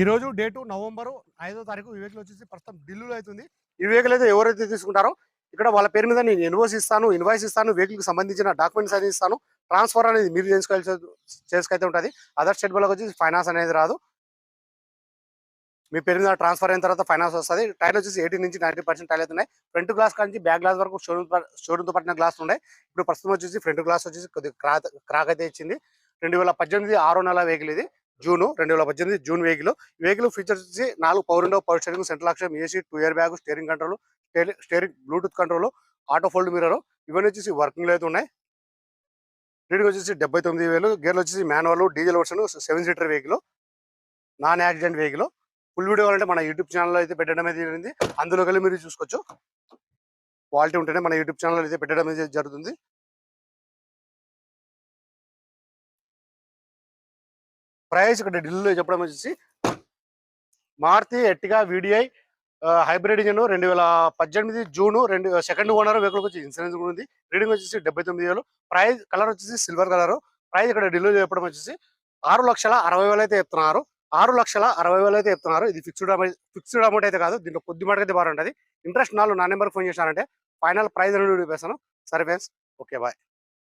ఈ రోజు date November ఐదో తారీఖు ఈ వెహికల్ వచ్చేసి ప్రస్తుతం ఢిల్లీలో అవుతుంది. ఈ వెహికల్ అయితే ఎవరైతే తీసుకుంటారో ఇక్కడ వాళ్ళ పేరు మీద నేను ఇన్వాయిస్ ఇస్తాను ఇన్వాయిస్ ఇస్తాను వెహికల్కి సంబంధించిన డాక్యుమెంట్స్ అనేది ఇస్తాను. ట్రాన్స్ఫర్ అనేది మీరు చేసుకోవాల్సి చేసుకైతే ఉంటుంది. అదర్ స్టేట్ వాళ్ళకి వచ్చేసి ఫైనాన్స్ అనేది రాదు. మీ పేరు మీద ట్రాన్స్ఫర్ అయిన తర్వాత ఫైనాన్స్ వస్తుంది. టైర్ వచ్చేసి ఎయిటీ నుంచి నైన్టీ పర్సెంట్ టైర్ అవుతున్నాయి. ఫ్రంట్ గ్లాస్ నుంచి బ్యాక్ గ్లాస్ వరకు షోరూమ్ షోరూమ్తో పట్టిన గ్లాస్ ఉన్నాయి ఇప్పుడు ప్రస్తుతం వచ్చేసి ఫ్రంట్ గ్లాస్ వచ్చేసి కొద్దిగా క్రాక్ క్రాక్ అయితే ఇచ్చింది. రెండు వేల పద్దెనిమిది ఆరో నెల వెహికల్ ఇది. జూను రెండు వేల పద్దెనిమిది జూన్ వెహికల్. వెహికల్ ఫీచర్స్ వచ్చి నాలుగు power window power steering central action AC two air bag steering control steering Bluetooth control auto fold mirror ఇవన్నీ వచ్చేసి వర్కింగ్లో అయితే ఉన్నాయి. రీడింగ్ వచ్చేసి డెబ్బై తొమ్మిది వేలు. గేర్లు వచ్చేసి manual diesel version seven seater vehicle non accident vehicle full video కావాలంటే మన యూట్యూబ్ ఛానల్ అయితే పెట్టడం అయితే జరిగింది. అందులోకి మీరు చూసుకోవచ్చు. క్వాలిటీ ఉంటేనే మన యూట్యూబ్ ఛానల్ అయితే పెట్టడం అయితే జరుగుతుంది. ప్రైస్ ఇక్కడ ఢిల్లీలో చెప్పడం వచ్చేసి Maruti Ertiga VDI hybrid engine రెండు వేల పద్దెనిమిది జూన్ రెండు సెకండ్ ఓనర్ వెహికల్ వచ్చి ఇన్సూరెన్స్ కూడా ఉంది. రీడింగ్ వచ్చేసి డెబ్బై తొమ్మిది వేలు. ప్రైస్ కలర్ వచ్చేసి సిల్వర్ కలర్. ప్రైస్ ఇక్కడ ఢిల్లీలో చెప్పడం వచ్చేసి ఆరు లక్షల అరవై వేలు అయితే చెప్తున్నారు. ఆరు లక్షల అరవై వేలు అయితే చెప్తున్నారు. ఇది ఫిక్స్డ్ ఫిక్స్డ్ అమౌంట్ అయితే కాదు. దీంట్లో కొద్ది మాటకైతే అయితే బాగుంటుంది ఇంట్రెస్ట్ నాలుగు నా నెంబర్ ఫోన్ చేశారంటే ఫైనల్ ప్రైస్ అనేది చూపిస్తాను. సరే ఫ్రెండ్స్ ఓకే బాయ్.